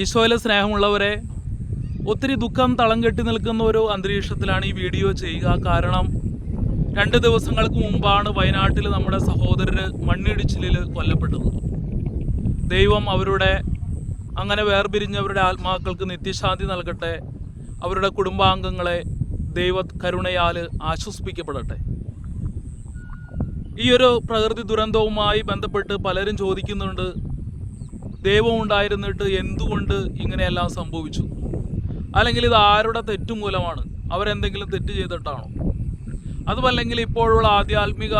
ഈശോയിലെ സ്നേഹമുള്ളവരെ ഒത്തിരി ദുഃഖം തളം കെട്ടി നിൽക്കുന്ന ഒരു അന്തരീക്ഷത്തിലാണ് ഈ വീഡിയോ ചെയ്യുക. കാരണം രണ്ട് ദിവസങ്ങൾക്ക് മുമ്പാണ് വയനാട്ടിൽ നമ്മുടെ സഹോദരർ മണ്ണിടിച്ചിലിൽ കൊല്ലപ്പെട്ടത്. ദൈവം അവരുടെ അങ്ങനെ വേർപിരിഞ്ഞവരുടെ ആത്മാക്കൾക്ക് നിത്യശാന്തി നൽകട്ടെ. അവരുടെ കുടുംബാംഗങ്ങളെ ദൈവ കരുണയാൽ ആശ്വസിപ്പിക്കപ്പെടട്ടെ. ഈ ഒരു പ്രകൃതി ദുരന്തവുമായി ബന്ധപ്പെട്ട് പലരും ചോദിക്കുന്നുണ്ട് ദൈവം ഉണ്ടായിരുന്നിട്ട് എന്തുകൊണ്ട് ഇങ്ങനെയെല്ലാം സംഭവിച്ചു? അല്ലെങ്കിൽ ഇത് ആരുടെ തെറ്റു മൂലമാണ്? അവരെന്തെങ്കിലും തെറ്റ് ചെയ്തിട്ടാണോ? അതുമല്ലെങ്കിൽ ഇപ്പോഴുള്ള ആധ്യാത്മിക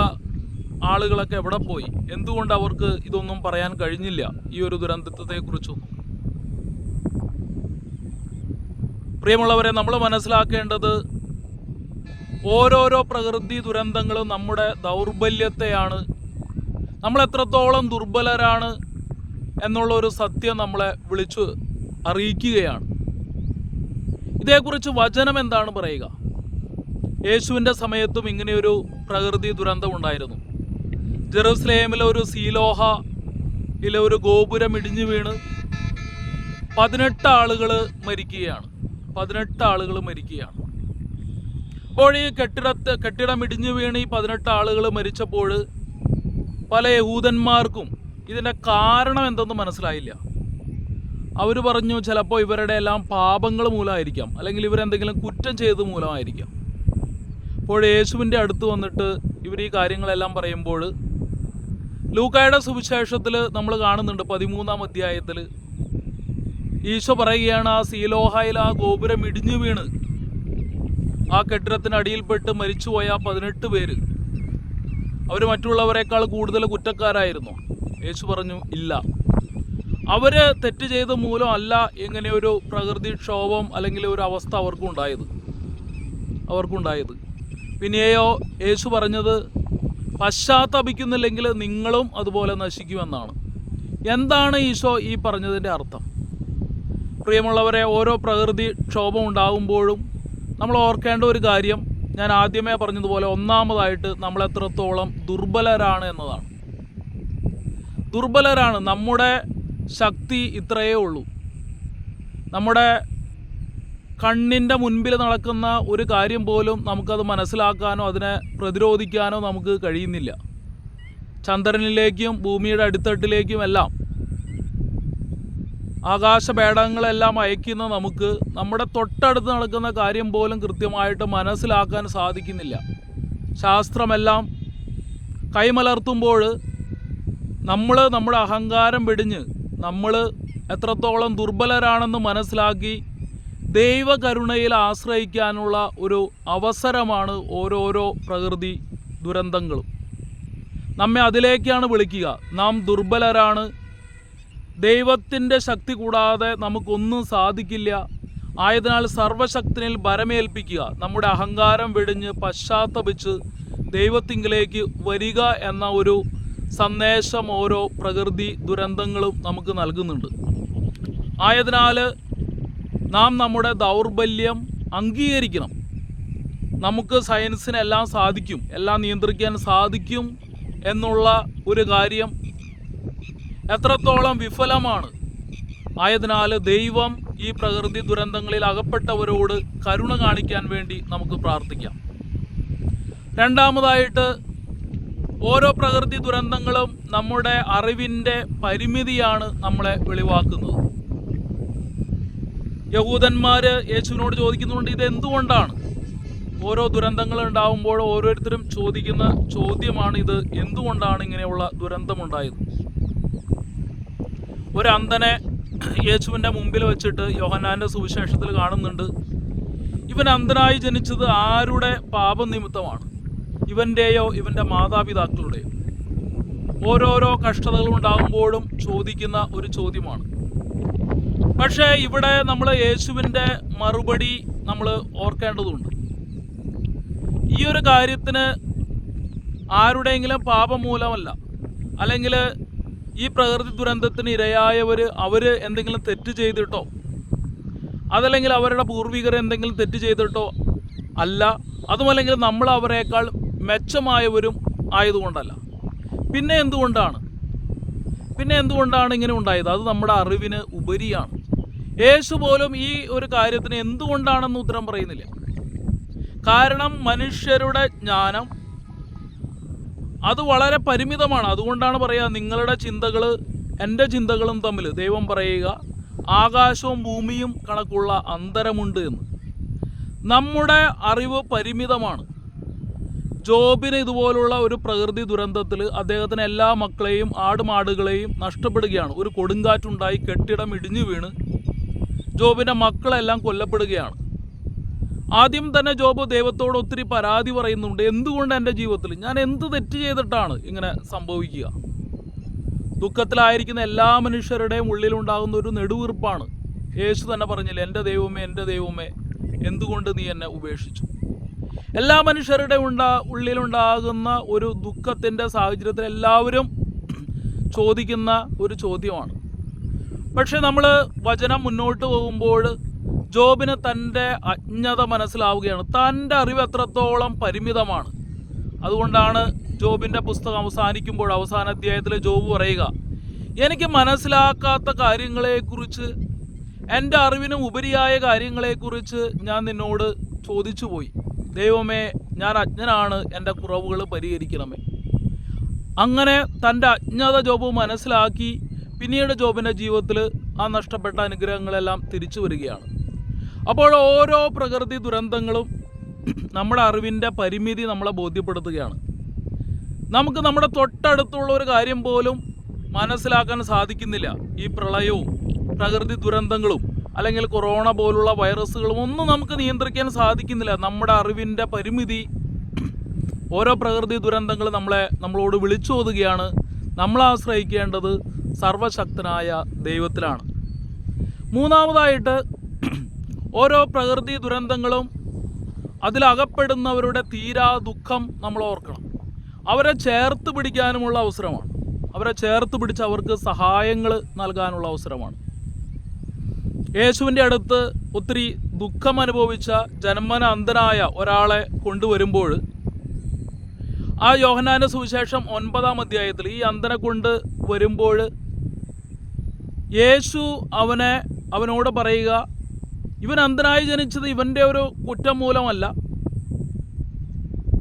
ആളുകളൊക്കെ എവിടെ പോയി? എന്തുകൊണ്ട് അവർക്ക് ഇതൊന്നും പറയാൻ കഴിഞ്ഞില്ല ഈ ഒരു ദുരന്തത്തെക്കുറിച്ചൊന്നും പ്രിയമുള്ളവരെ നമ്മൾ മനസ്സിലാക്കേണ്ടത് ഓരോരോ പ്രകൃതി ദുരന്തങ്ങളും നമ്മുടെ ദൗർബല്യത്തെയാണ്. നമ്മൾ എത്രത്തോളം ദുർബലരാണ് എന്നുള്ള ഒരു സത്യം നമ്മളെ വിളിച്ചു അറിയിക്കുകയാണ്. ഇതേക്കുറിച്ച് വചനം എന്താണ് പറയുക? യേശുവിന്റെ സമയത്തും ഇങ്ങനെയൊരു പ്രകൃതി ദുരന്തം ഉണ്ടായിരുന്നു. ജെറുസലേമിലെ ഒരു സീലോഹ സീലോഹയിലെ ഒരു ഗോപുരം ഇടിഞ്ഞു വീണ് പതിനെട്ട് ആളുകൾ മരിക്കുകയാണ്. പതിനെട്ട് ആളുകൾ മരിക്കുകയാണ്. അപ്പോൾ ഈ കെട്ടിടത്ത് കെട്ടിടം ഇടിഞ്ഞു വീണ് ഈ പതിനെട്ട് ആളുകൾ മരിച്ചപ്പോൾ പല യഹൂദന്മാർക്കും ഇതിന്റെ കാരണം എന്തെന്ന് മനസ്സിലായില്ല. അവർ പറഞ്ഞു ചിലപ്പോൾ ഇവരുടെ എല്ലാം പാപങ്ങൾ മൂലമായിരിക്കാം. അല്ലെങ്കിൽ ഇവരെന്തെങ്കിലും കുറ്റം ചെയ്ത് മൂലമായിരിക്കാം. അപ്പോൾ യേശുവിന്റെ അടുത്ത് വന്നിട്ട് ഇവർ ഈ കാര്യങ്ങളെല്ലാം പറയുമ്പോൾ ലൂക്കായുടെ സുവിശേഷത്തിൽ നമ്മൾ കാണുന്നുണ്ട് പതിമൂന്നാം അധ്യായത്തിൽ. ഈശോ പറയുകയാണ് ആ സീലോഹയിൽ ആ ഗോപുരം ഇടിഞ്ഞു വീണ്. ആ കെട്ടിടത്തിന് അടിയിൽപ്പെട്ട് മരിച്ചുപോയ പതിനെട്ട് പേര്. അവർ മറ്റുള്ളവരെക്കാൾ കൂടുതൽ കുറ്റക്കാരായിരുന്നു. യേശു പറഞ്ഞു ഇല്ല. അവർ തെറ്റ് ചെയ്ത മൂലം അല്ല ഇങ്ങനെ ഒരു പ്രകൃതിക്ഷോഭം അല്ലെങ്കിൽ ഒരു അവസ്ഥ അവർക്കുണ്ടായത്. അവർക്കുണ്ടായത്. പിന്നെയോ യേശു പറഞ്ഞത് പശ്ചാത്തപിക്കുന്നില്ലെങ്കിൽ നിങ്ങളും അതുപോലെ നശിക്കുമെന്നാണ്. എന്താണ് ഈശോ ഈ പറഞ്ഞതിന്റെ അർത്ഥം? പ്രിയമുള്ളവരെ ഓരോ പ്രകൃതി ക്ഷോഭം ഉണ്ടാകുമ്പോഴും നമ്മൾ ഓർക്കേണ്ട ഒരു കാര്യം ഞാൻ ആദ്യമേ പറഞ്ഞതുപോലെ ഒന്നാമതായിട്ട് നമ്മൾ എത്രത്തോളം ദുർബലരാണ് എന്നതാണ്. ദുർബലരാണ്. നമ്മുടെ ശക്തി ഇത്രയേ ഉള്ളൂ. നമ്മുടെ കണ്ണിന്റെ മുൻപിൽ നടക്കുന്ന ഒരു കാര്യം പോലും നമുക്കത് മനസ്സിലാക്കാനോ അതിനെ പ്രതിരോധിക്കാനോ നമുക്ക് കഴിയുന്നില്ല. ചന്ദ്രനിലേക്കും ഭൂമിയുടെ അടിത്തട്ടിലേക്കും എല്ലാം ആകാശപേടകങ്ങളെല്ലാം അയക്കുന്ന നമുക്ക് നമ്മുടെ തൊട്ടടുത്ത് നടക്കുന്ന കാര്യം പോലും കൃത്യമായിട്ട് മനസ്സിലാക്കാൻ സാധിക്കുന്നില്ല. ശാസ്ത്രമെല്ലാം കൈമലർത്തുമ്പോൾ നമ്മൾ നമ്മുടെ അഹങ്കാരം വെടിഞ്ഞ് നമ്മൾ എത്രത്തോളം ദുർബലരാണെന്ന് മനസ്സിലാക്കി ദൈവകരുണയിൽ ആശ്രയിക്കാനുള്ള ഒരു അവസരമാണ് ഓരോരോ പ്രകൃതി ദുരന്തങ്ങളും. നമ്മെ അതിലേക്കാണ് വിളിക്കുക. നാം ദുർബലരാണ്. ദൈവത്തിന്റെ ശക്തി കൂടാതെ നമുക്കൊന്നും സാധിക്കില്ല. ആയതിനാൽ സർവശക്തിനിൽ ഭരമേൽപ്പിക്കുക. നമ്മുടെ അഹങ്കാരം വെടിഞ്ഞ് പശ്ചാത്തപിച്ച് ദൈവത്തിങ്കിലേക്ക് വരിക എന്ന ഒരു സന്ദേശം ഓരോ പ്രകൃതി ദുരന്തങ്ങളും നമുക്ക് നൽകുന്നുണ്ട്. ആയതിനാൽ നാം നമ്മുടെ ദൗർബല്യം അംഗീകരിക്കണം. നമുക്ക് സയൻസിനെല്ലാം സാധിക്കും എല്ലാം നിയന്ത്രിക്കാൻ സാധിക്കും എന്നുള്ള ഒരു കാര്യം എത്രത്തോളം വിഫലമാണ്. ആയതിനാൽ ദൈവം ഈ പ്രകൃതി ദുരന്തങ്ങളിൽ അകപ്പെട്ടവരോട് കരുണ കാണിക്കാൻ വേണ്ടി നമുക്ക് പ്രാർത്ഥിക്കാം. രണ്ടാമതായിട്ട് ഓരോ പ്രകൃതി ദുരന്തങ്ങളും നമ്മുടെ അറിവിന്റെ പരിമിതിയാണ് നമ്മളെ വെളിവാക്കുന്നത്. യഹൂദന്മാർ യേശുവിനോട് ചോദിക്കുന്നുണ്ട് ഇതെന്തുകൊണ്ടാണ്? ഓരോ ദുരന്തങ്ങൾ ഉണ്ടാകുമ്പോൾ ഓരോരുത്തരും ചോദിക്കുന്ന ചോദ്യമാണ് ഇത് എന്തുകൊണ്ടാണ് ഇങ്ങനെയുള്ള ദുരന്തമുണ്ടായത് ഒരു അന്ധനെ യേശുവിന്റെ മുമ്പിൽ വെച്ചിട്ട് യോഹന്നാന്റെ സുവിശേഷത്തിൽ കാണുന്നുണ്ട്. ഇവൻ അന്ധനായി ജനിച്ചത് ആരുടെ പാപനിമിത്തമാണ്? ഇവന്റെയോ ഇവന്റെ മാതാപിതാക്കളുടെയോ ഓരോരോ കഷ്ടതകൾ ഉണ്ടാകുമ്പോഴും ചോദിക്കുന്ന ഒരു ചോദ്യമാണ്. പക്ഷേ ഇവിടെ നമ്മൾ യേശുവിന്റെ മറുപടി നമ്മൾ ഓർക്കേണ്ടതുണ്ട്. ഈ ഒരു കാര്യത്തിന് ആരുടെയെങ്കിലും പാപം മൂലമല്ല അല്ലെങ്കിൽ ഈ പ്രകൃതി ദുരന്തത്തിന് ഇരയായവർ അവർ എന്തെങ്കിലും തെറ്റ് ചെയ്തിട്ടോ അതല്ലെങ്കിൽ അവരുടെ പൂർവികർ എന്തെങ്കിലും തെറ്റ് ചെയ്തിട്ടോ അല്ല. അതുമല്ലെങ്കിൽ നമ്മൾ അവരെക്കാൾ മെച്ചമായവരും ആയതുകൊണ്ടല്ല. പിന്നെ എന്തുകൊണ്ടാണ്? പിന്നെ എന്തുകൊണ്ടാണ് ഇങ്ങനെ ഉണ്ടായത്? അത് നമ്മുടെ അറിവിന് ഉപരിയാണ്. യേശു പോലും ഈ ഒരു കാര്യത്തിന് എന്തുകൊണ്ടാണെന്ന് ഉത്തരം പറയുന്നില്ല. കാരണം മനുഷ്യരുടെ ജ്ഞാനം അത് വളരെ പരിമിതമാണ്. അതുകൊണ്ടാണ് പറയുക നിങ്ങളുടെ ചിന്തകൾ എന്റെ ചിന്തകളും തമ്മിൽ ദൈവം പറയുക ആകാശവും ഭൂമിയും കണക്കുള്ള അന്തരമുണ്ട് എന്ന്. നമ്മുടെ അറിവ് പരിമിതമാണ്. ജോബിന് ഇതുപോലുള്ള ഒരു പ്രകൃതി ദുരന്തത്തിൽ അദ്ദേഹത്തിന് എല്ലാ മക്കളെയും ആടുമാടുകളെയും നഷ്ടപ്പെടുകയാണ്. ഒരു കൊടുങ്കാറ്റുണ്ടായി കെട്ടിടം ഇടിഞ്ഞു വീണ് ജോബിന്റെ മക്കളെല്ലാം കൊല്ലപ്പെടുകയാണ്. ആദ്യം തന്നെ ജോബ് ദൈവത്തോട് ഒത്തിരി പരാതി പറയുന്നുണ്ട്. എന്തുകൊണ്ട് എന്റെ ജീവിതത്തിൽ? ഞാൻ എന്ത് തെറ്റ് ചെയ്തിട്ടാണ് ഇങ്ങനെ സംഭവിക്കുക? ദുഃഖത്തിലായിരിക്കുന്ന എല്ലാ മനുഷ്യരുടെയും ഉള്ളിലുണ്ടാകുന്ന ഒരു നെടുവീർപ്പാണ്. യേശു തന്നെ പറഞ്ഞില്ല എന്റെ ദൈവമേ എന്റെ ദൈവമേ എന്തുകൊണ്ട് നീ എന്നെ ഉപേക്ഷിച്ചു? എല്ലാ മനുഷ്യരുടെ ഉണ്ടാ ഉള്ളിലുണ്ടാകുന്ന ഒരു ദുഃഖത്തിന്റെ സാഹചര്യത്തിൽ എല്ലാവരും ചോദിക്കുന്ന ഒരു ചോദ്യമാണ്. പക്ഷേ നമ്മൾ വചനം മുന്നോട്ട് പോകുമ്പോൾ ജോബിന് തന്റെ അജ്ഞത മനസ്സിലാവുകയാണ്. തന്റെ അറിവ് എത്രത്തോളം പരിമിതമാണ്. അതുകൊണ്ടാണ് ജോബിന്റെ പുസ്തകം അവസാനിക്കുമ്പോൾ അവസാന അധ്യായത്തിൽ ജോബ് പറയുക എനിക്ക് മനസ്സിലാക്കാത്ത കാര്യങ്ങളെക്കുറിച്ച് എന്റെ അറിവിനും ഉപരിയായ കാര്യങ്ങളെക്കുറിച്ച് ഞാൻ നിന്നോട് ചോദിച്ചു പോയി ദൈവമേ ഞാൻ അജ്ഞനാണ് എന്റെ കുറവുകൾ പരിഹരിക്കണമേ. അങ്ങനെ തന്റെ അജ്ഞത ജോബ് മനസ്സിലാക്കി പിന്നീട് ജോബിന്റെ ജീവിതത്തിൽ ആ നഷ്ടപ്പെട്ട അനുഗ്രഹങ്ങളെല്ലാം തിരിച്ചു വരികയാണ്. അപ്പോൾ ഓരോ പ്രകൃതി ദുരന്തങ്ങളും നമ്മുടെ അറിവിന്റെ പരിമിതി നമ്മളെ ബോധ്യപ്പെടുത്തുകയാണ്. നമുക്ക് നമ്മുടെ തൊട്ടടുത്തുള്ള ഒരു കാര്യം പോലും മനസ്സിലാക്കാൻ സാധിക്കുന്നില്ല. ഈ പ്രളയവും പ്രകൃതി ദുരന്തങ്ങളും. അല്ലെങ്കിൽ കൊറോണ പോലുള്ള വൈറസുകളും ഒന്നും നമുക്ക് നിയന്ത്രിക്കാൻ സാധിക്കുന്നില്ല. നമ്മുടെ അറിവിന്റെ പരിമിതി ഓരോ പ്രകൃതി ദുരന്തങ്ങൾ നമ്മളെ നമ്മളോട് വിളിച്ചോതുകയാണ് നമ്മൾ ആശ്രയിക്കേണ്ടത് സർവശക്തനായ ദൈവത്തിലാണ്. മൂന്നാമതായിട്ട് ഓരോ പ്രകൃതി ദുരന്തങ്ങളും അതിലകപ്പെടുന്നവരുടെ തീരാ ദുഃഖം നമ്മൾ ഓർക്കണം. അവരെ ചേർത്ത് പിടിക്കാനുമുള്ള അവസരമാണ്. അവരെ ചേർത്ത് പിടിച്ച് അവർക്ക് സഹായങ്ങൾ നൽകാനുള്ള അവസരമാണ്. യേശുവിന്റെ അടുത്ത് ഒത്തിരി ദുഃഖം അനുഭവിച്ച ജന്മന അന്ധനായ ഒരാളെ കൊണ്ടുവരുമ്പോൾ ആ യോഹനാന സുവിശേഷം ഒൻപതാം അധ്യായത്തിൽ ഈ അന്ധനെ കൊണ്ട് വരുമ്പോൾ യേശു അവനെ അവനോട് പറയുക ഇവൻ അന്ധനായി ജനിച്ചത് ഇവന്റെ ഒരു കുറ്റം മൂലമല്ല.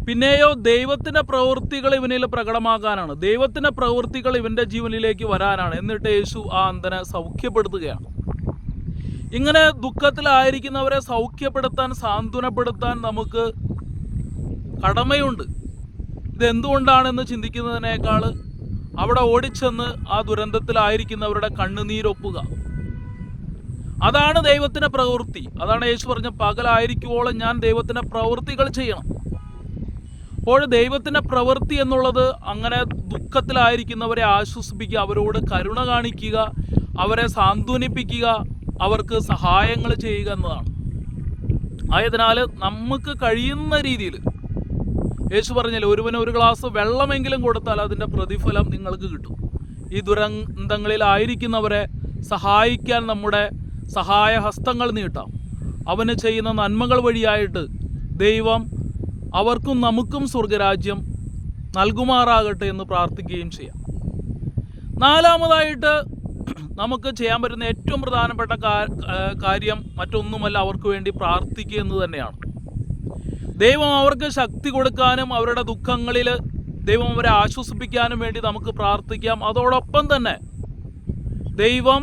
പിന്നെയോ ദൈവത്തിന്റെ പ്രവൃത്തികൾ ഇവനിൽ പ്രകടമാക്കാനാണ് ദൈവത്തിന്റെ പ്രവൃത്തികൾ ഇവന്റെ ജീവനിലേക്ക് വരാനാണ്. എന്നിട്ട് യേശു ആ അന്ധനെ സൗഖ്യപ്പെടുത്തുകയാണ്. ഇങ്ങനെ ദുഃഖത്തിലായിരിക്കുന്നവരെ സൗഖ്യപ്പെടുത്താൻ സാന്ത്വനപ്പെടുത്താൻ നമുക്ക് കടമയുണ്ട്. ഇതെന്തുകൊണ്ടാണെന്ന് ചിന്തിക്കുന്നതിനേക്കാൾ അവിടെ ഓടിച്ചെന്ന് ആ ദുരന്തത്തിലായിരിക്കുന്നവരുടെ കണ്ണുനീരൊപ്പുക. അതാണ് ദൈവത്തിന്റെ പ്രവൃത്തി. അതാണ് യേശു പറഞ്ഞ പകലായിരിക്കുവോളം ഞാൻ ദൈവത്തിന്റെ പ്രവൃത്തികൾ ചെയ്യണം. അപ്പോൾ ദൈവത്തിന്റെ പ്രവൃത്തി എന്നുള്ളത് അങ്ങനെ ദുഃഖത്തിലായിരിക്കുന്നവരെ ആശ്വസിപ്പിക്കുക അവരോട് കരുണ കാണിക്കുക അവരെ സാന്ത്വനിപ്പിക്കുക അവർക്ക് സഹായങ്ങൾ ചെയ്യുക എന്നതാണ്. ആയതിനാൽ നമുക്ക് കഴിയുന്ന രീതിയിൽ യേശു പറഞ്ഞാൽ ഒരുവന് ഒരു ഗ്ലാസ് വെള്ളമെങ്കിലും കൊടുത്താൽ അതിന്റെ പ്രതിഫലം നിങ്ങൾക്ക് കിട്ടും. ഈ ദുരന്തങ്ങളിലായിരിക്കുന്നവരെ സഹായിക്കാൻ നമ്മുടെ സഹായ ഹസ്തങ്ങൾ നീട്ടാം. അവന് ചെയ്യുന്ന നന്മകൾ വഴിയായിട്ട് ദൈവം അവർക്കും നമുക്കും സ്വർഗരാജ്യം നൽകുമാറാകട്ടെ എന്ന് പ്രാർത്ഥിക്കുകയും ചെയ്യാം. നാലാമതായിട്ട് നമുക്ക് ചെയ്യാൻ പറ്റുന്ന ഏറ്റവും പ്രധാനപ്പെട്ട കാര്യം മറ്റൊന്നുമല്ല അവർക്ക് വേണ്ടി പ്രാർത്ഥിക്കുക എന്ന് തന്നെയാണ്. ദൈവം അവർക്ക് ശക്തി കൊടുക്കാനും അവരുടെ ദുഃഖങ്ങളിൽ ദൈവം അവരെ ആശ്വസിപ്പിക്കാനും വേണ്ടി നമുക്ക് പ്രാർത്ഥിക്കാം. അതോടൊപ്പം തന്നെ ദൈവം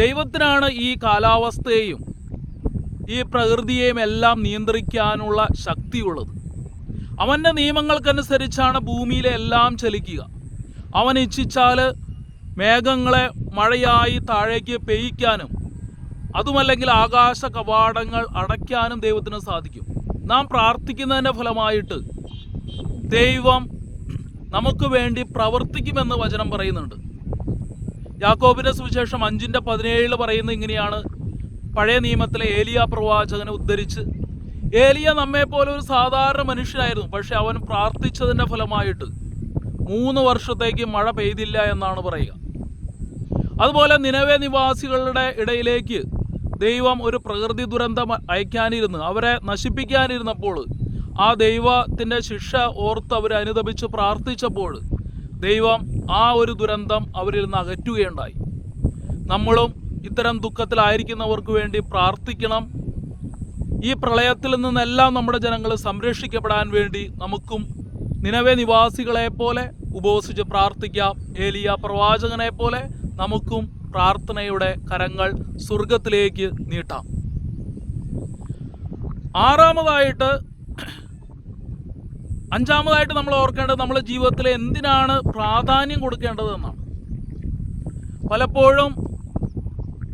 ദൈവത്തിനാണ് ഈ കാലാവസ്ഥയെയും ഈ പ്രകൃതിയെയും എല്ലാം നിയന്ത്രിക്കാനുള്ള ശക്തിയുള്ളത്. അവന്റെ നിയമങ്ങൾക്കനുസരിച്ചാണ് ഭൂമിയിലെ എല്ലാം ചലിക്കുക. അവൻ ഇച്ഛിച്ചാൽ മേഘങ്ങളെ മഴയായി താഴേക്ക് പെയ്ക്കാനും അതുമല്ലെങ്കിൽ ആകാശ കവാടങ്ങൾ അടയ്ക്കാനും ദൈവത്തിന് സാധിക്കും. നാം പ്രാർത്ഥിക്കുന്നതിന്റെ ഫലമായിട്ട് ദൈവം നമുക്ക് വേണ്ടി പ്രവർത്തിക്കുമെന്ന് വചനം പറയുന്നുണ്ട്. യാക്കോബിന്റെ സുവിശേഷം അഞ്ചിന്റെ പതിനേഴിൽ പറയുന്നത് ഇങ്ങനെയാണ്. പഴയ നിയമത്തിലെ ഏലിയ പ്രവാചകനെ ഉദ്ധരിച്ച് ഏലിയ നമ്മെപ്പോലെ ഒരു സാധാരണ മനുഷ്യനായിരുന്നു പക്ഷെ അവൻ പ്രാർത്ഥിച്ചതിന്റെ ഫലമായിട്ട് മൂന്ന് വർഷത്തേക്ക് മഴ പെയ്തില്ല എന്നാണ് പറയുക. അതുപോലെ നിലവേ നിവാസികളുടെ ഇടയിലേക്ക് ദൈവം ഒരു പ്രകൃതി ദുരന്തം അയക്കാനിരുന്ന്. അവരെ നശിപ്പിക്കാനിരുന്നപ്പോൾ ആ ദൈവത്തിന്റെ ശിക്ഷ ഓർത്ത് അവർ അനുദപിച്ച് പ്രാർത്ഥിച്ചപ്പോൾ ദൈവം ആ ഒരു ദുരന്തം അവരിൽ നിന്ന് അകറ്റുകയുണ്ടായി. നമ്മളും ഇത്തരം ദുഃഖത്തിലായിരിക്കുന്നവർക്ക് വേണ്ടി പ്രാർത്ഥിക്കണം. ഈ പ്രളയത്തിൽ നിന്നെല്ലാം നമ്മുടെ ജനങ്ങൾ സംരക്ഷിക്കപ്പെടാൻ വേണ്ടി നമുക്കും നിലവേ നിവാസികളെ പോലെ ഉപവസിച്ച് പ്രാർത്ഥിക്കാം. ഏലിയ പ്രവാചകനെ പോലെ നമുക്കും പ്രാർത്ഥനയുടെ കരങ്ങൾ സ്വർഗത്തിലേക്ക് നീട്ടാം. ആറാമതായിട്ട് അഞ്ചാമതായിട്ട് നമ്മൾ ഓർക്കേണ്ടത് നമ്മുടെ ജീവിതത്തിൽ എന്തിനാണ് പ്രാധാന്യം കൊടുക്കേണ്ടതെന്നാണ് പലപ്പോഴും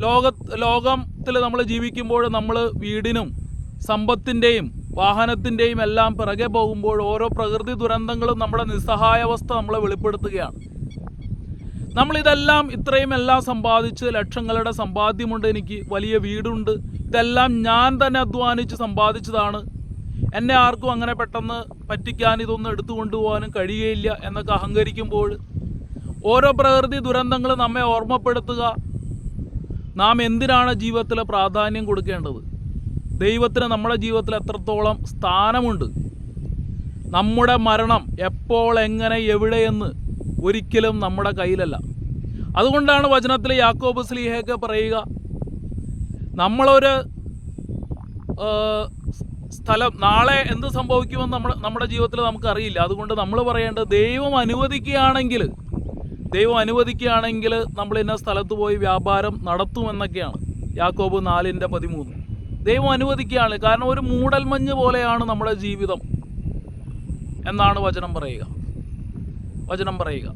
ലോക ലോകത്തിൽ നമ്മൾ ജീവിക്കുമ്പോൾ നമ്മൾ വീടിനും സമ്പത്തിന്റെയും വാഹനത്തിന്റെയും എല്ലാം പിറകെ പോകുമ്പോൾ ഓരോ പ്രകൃതി ദുരന്തങ്ങളും നമ്മുടെ നിസ്സഹായാവസ്ഥ നമ്മളെ വെളിപ്പെടുത്തുകയാണ്. നമ്മളിതെല്ലാം ഇത്രയും എല്ലാം സമ്പാദിച്ച് ലക്ഷങ്ങളുടെ സമ്പാദ്യമുണ്ട് എനിക്ക് വലിയ വീടുണ്ട്. ഇതെല്ലാം ഞാൻ തന്നെ അധ്വാനിച്ച് സമ്പാദിച്ചതാണ്. എന്നെ ആർക്കും അങ്ങനെ പെട്ടെന്ന് പറ്റിക്കാൻ ഇതൊന്നും എടുത്തു കൊണ്ടുപോകാനും കഴിയുകയില്ല എന്നൊക്കെ അഹങ്കരിക്കുമ്പോൾ ഓരോ പ്രകൃതി ദുരന്തങ്ങൾ നമ്മെ ഓർമ്മപ്പെടുത്തുക. നാം എന്തിനാണ് ജീവിതത്തിൽ പ്രാധാന്യം കൊടുക്കേണ്ടത്? ദൈവത്തിന് നമ്മുടെ ജീവിതത്തിൽ എത്രത്തോളം സ്ഥാനമുണ്ട്? നമ്മുടെ മരണം എപ്പോൾ എങ്ങനെ എവിടെയെന്ന് ഒരിക്കലും നമ്മുടെ കയ്യിലല്ല. അതുകൊണ്ടാണ് വചനത്തിൽ യാക്കോബ് സ്ലീഹയൊക്കെ പറയുക നമ്മളൊരു സ്ഥലം നാളെ എന്ത് സംഭവിക്കുമെന്ന് നമ്മൾ നമ്മുടെ ജീവിതത്തിൽ നമുക്കറിയില്ല. അതുകൊണ്ട് നമ്മൾ പറയേണ്ടത് ദൈവം അനുവദിക്കുകയാണെങ്കിൽ ദൈവം അനുവദിക്കുകയാണെങ്കിൽ നമ്മൾ ഇന്ന സ്ഥലത്ത് പോയി വ്യാപാരം നടത്തുമെന്നൊക്കെയാണ് യാക്കോബ് നാലിന്റെ പതിമൂന്ന്. ദൈവം അനുവദിക്കുകയാണ്. കാരണം ഒരു മൂടൽമഞ്ഞ് പോലെയാണ് നമ്മുടെ ജീവിതം എന്നാണ് വചനം പറയുക. വചനം പറയുക.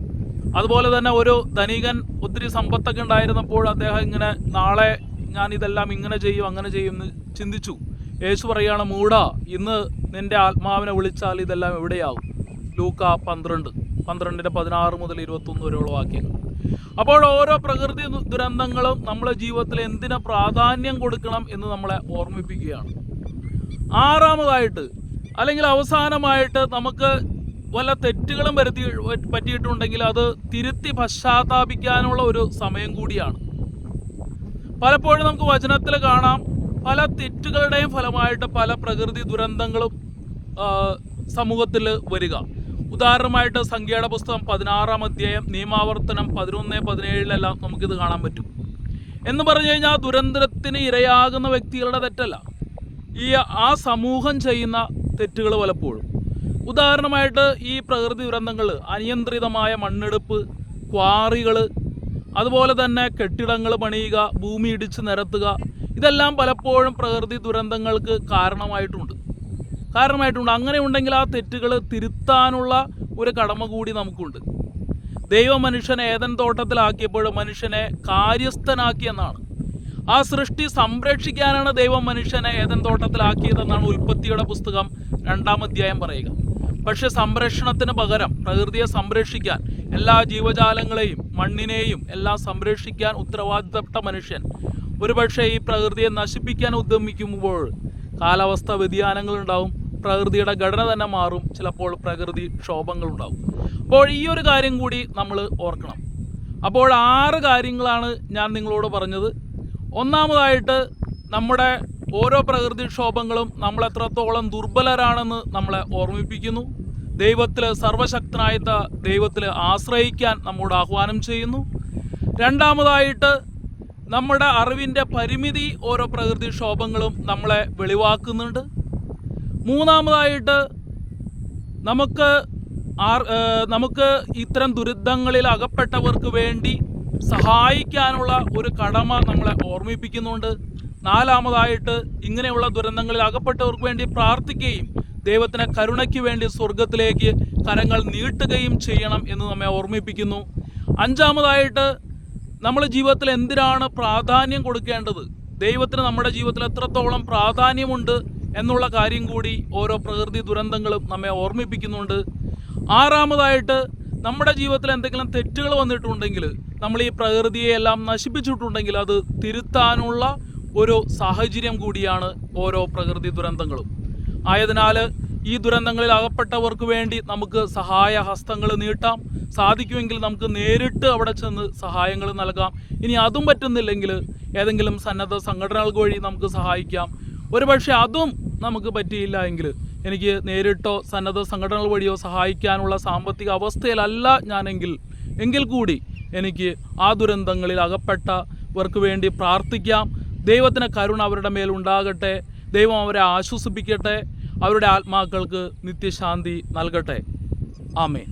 അതുപോലെ തന്നെ ഒരു ധനികൻ ഒത്തിരി സമ്പത്തൊക്കെ ഉണ്ടായിരുന്നപ്പോൾ അദ്ദേഹം ഇങ്ങനെ നാളെ ഞാൻ ഇതെല്ലാം ഇങ്ങനെ ചെയ്യും അങ്ങനെ ചെയ്യും എന്ന് ചിന്തിച്ചു. യേശു പറയുകയാണ് മൂട ഇന്ന് നിന്റെ ആത്മാവിനെ വിളിച്ചാൽ ഇതെല്ലാം എവിടെയാവും? ലൂക്ക പന്ത്രണ്ട് പന്ത്രണ്ടിന്റെ പതിനാറ് മുതൽ ഇരുപത്തൊന്ന് വരെയുള്ള വാക്യങ്ങൾ. അപ്പോൾ ഓരോ പ്രകൃതി ദുരന്തങ്ങളും നമ്മുടെ ജീവിതത്തിൽ എന്തിനു പ്രാധാന്യം കൊടുക്കണം എന്ന് നമ്മളെ ഓർമ്മിപ്പിക്കുകയാണ്. ആറാമതായിട്ട് അല്ലെങ്കിൽ അവസാനമായിട്ട് നമുക്ക് വല്ല തെറ്റുകളും വരുത്തി പറ്റിയിട്ടുണ്ടെങ്കിൽ അത് തിരുത്തി പശ്ചാത്താപിക്കാനുള്ള ഒരു സമയം കൂടിയാണ്. പലപ്പോഴും നമുക്ക് വചനത്തിൽ കാണാം പല തെറ്റുകളുടെയും ഫലമായിട്ട് പല പ്രകൃതി ദുരന്തങ്ങളും സമൂഹത്തിൽ വരിക. ഉദാഹരണമായിട്ട് സംഖ്യയുടെ പുസ്തകം പതിനാറാം അധ്യായം നിയമാവർത്തനം പതിനൊന്ന് പതിനേഴിലെല്ലാം നമുക്കിത് കാണാൻ പറ്റും. എന്ന് പറഞ്ഞു കഴിഞ്ഞാൽ ദുരന്തത്തിന് ഇരയാകുന്ന വ്യക്തികളുടെ തെറ്റല്ല. ഈ ആ സമൂഹം ചെയ്യുന്ന തെറ്റുകൾ പലപ്പോഴും. ഉദാഹരണമായിട്ട് ഈ പ്രകൃതി ദുരന്തങ്ങൾ അനിയന്ത്രിതമായ മണ്ണെടുപ്പ് ക്വാറികൾ അതുപോലെ തന്നെ കെട്ടിടങ്ങൾ പണിയുക ഭൂമി ഇടിച്ച് നിരത്തുക ഇതെല്ലാം പലപ്പോഴും പ്രകൃതി ദുരന്തങ്ങൾക്ക് കാരണമായിട്ടുണ്ട്. കാരണമായിട്ടുണ്ട്. അങ്ങനെ ഉണ്ടെങ്കിൽ ആ തെറ്റുകൾ തിരുത്താനുള്ള ഒരു കടമ കൂടി നമുക്കുണ്ട്. ദൈവം മനുഷ്യനെ ഏതൻ തോട്ടത്തിലാക്കിയപ്പോൾ മനുഷ്യനെ കാര്യസ്ഥനാക്കിയെന്നാണ് ആ സൃഷ്ടി സംരക്ഷിക്കാനാണ് ദൈവം മനുഷ്യനെ ഏതൻ തോട്ടത്തിലാക്കിയതെന്നാണ് ഉൽപ്പത്തിയുടെ പുസ്തകം രണ്ടാം അധ്യായം പറയുക. പക്ഷെ സംരക്ഷണത്തിന് പകരം പ്രകൃതിയെ സംരക്ഷിക്കാൻ എല്ലാ ജീവജാലങ്ങളെയും മണ്ണിനെയും എല്ലാം സംരക്ഷിക്കാൻ ഉത്തരവാദിത്തപ്പെട്ട മനുഷ്യൻ. ഒരുപക്ഷെ ഈ പ്രകൃതിയെ നശിപ്പിക്കാൻ ഉദ്യമിക്കുമ്പോൾ കാലാവസ്ഥ വ്യതിയാനങ്ങൾ ഉണ്ടാവും പ്രകൃതിയുടെ ഘടന തന്നെ മാറും ചിലപ്പോൾ പ്രകൃതി ക്ഷോഭങ്ങളുണ്ടാവും. അപ്പോൾ ഈ ഒരു കാര്യം കൂടി നമ്മൾ ഓർക്കണം. അപ്പോൾ ആറ് കാര്യങ്ങളാണ് ഞാൻ നിങ്ങളോട് പറഞ്ഞത്. ഒന്നാമതായിട്ട് നമ്മുടെ ഓരോ പ്രകൃതിക്ഷോഭങ്ങളും നമ്മൾ എത്രത്തോളം ദുർബലരാണെന്ന് നമ്മളെ ഓർമ്മിപ്പിക്കുന്നു. ദൈവത്തിൽ സർവശക്തനായത്ത ദൈവത്തിൽ ആശ്രയിക്കാൻ നമ്മോട് ആഹ്വാനം ചെയ്യുന്നു. രണ്ടാമതായിട്ട് നമ്മുടെ അറിവിന്റെ പരിമിതി ഓരോ പ്രകൃതിക്ഷോഭങ്ങളും നമ്മളെ വെളിവാക്കുന്നുണ്ട്. മൂന്നാമതായിട്ട് നമുക്ക് നമുക്ക് ഇത്തരം ദുരിതങ്ങളിൽ അകപ്പെട്ടവർക്ക് വേണ്ടി സഹായിക്കാനുള്ള ഒരു കടമ നമ്മളെ ഓർമ്മിപ്പിക്കുന്നുണ്ട്. നാലാമതായിട്ട് ഇങ്ങനെയുള്ള ദുരന്തങ്ങളിൽ അകപ്പെട്ടവർക്ക് വേണ്ടി പ്രാർത്ഥിക്കുകയും ദൈവത്തിന് കരുണയ്ക്ക് വേണ്ടി സ്വർഗത്തിലേക്ക് കരങ്ങൾ നീട്ടുകയും ചെയ്യണം എന്ന് നമ്മെ ഓർമ്മിപ്പിക്കുന്നു. അഞ്ചാമതായിട്ട് നമ്മൾ ജീവിതത്തിൽ എന്തിനാണ് പ്രാധാന്യം കൊടുക്കേണ്ടത്? ദൈവത്തിന് നമ്മുടെ ജീവിതത്തിൽ എത്രത്തോളം പ്രാധാന്യമുണ്ട് എന്നുള്ള കാര്യം കൂടി ഓരോ പ്രകൃതി ദുരന്തങ്ങളും നമ്മെ ഓർമ്മിപ്പിക്കുന്നുണ്ട്. ആറാമതായിട്ട് നമ്മുടെ ജീവിതത്തിൽ എന്തെങ്കിലും തെറ്റുകൾ വന്നിട്ടുണ്ടെങ്കിൽ നമ്മൾ ഈ പ്രകൃതിയെ എല്ലാം നശിപ്പിച്ചിട്ടുണ്ടെങ്കിൽ അത് തിരുത്താനുള്ള ഒരു സാഹചര്യം കൂടിയാണ് ഓരോ പ്രകൃതി ദുരന്തങ്ങളും. ആയതിനാൽ ഈ ദുരന്തങ്ങളിൽ അകപ്പെട്ടവർക്ക് വേണ്ടി നമുക്ക് സഹായ ഹസ്തങ്ങൾ നീട്ടാം. സാധിക്കുമെങ്കിൽ നമുക്ക് നേരിട്ട് അവിടെ ചെന്ന് സഹായങ്ങൾ നൽകാം. ഇനി അതും പറ്റുന്നില്ലെങ്കിൽ ഏതെങ്കിലും സന്നദ്ധ സംഘടനകൾക്ക് വഴി നമുക്ക് സഹായിക്കാം. ഒരുപക്ഷെ അതും നമുക്ക് പറ്റിയില്ല എങ്കിൽ എനിക്ക് നേരിട്ടോ സന്നദ്ധ സംഘടനകൾ വഴിയോ സഹായിക്കാനുള്ള സാമ്പത്തിക അവസ്ഥയിലല്ല ഞാനെങ്കിൽ എങ്കിൽ കൂടി എനിക്ക് ആ ദുരന്തങ്ങളിൽ അകപ്പെട്ടവർക്ക് വേണ്ടി പ്രാർത്ഥിക്കാം. ദൈവത്തിന് കരുണ അവരുടെ മേൽ ഉണ്ടാകട്ടെ. ദൈവം അവരെ ആശ്വസിപ്പിക്കട്ടെ. അവരുടെ ആത്മാക്കൾക്ക് നിത്യശാന്തി നൽകട്ടെ. ആമേ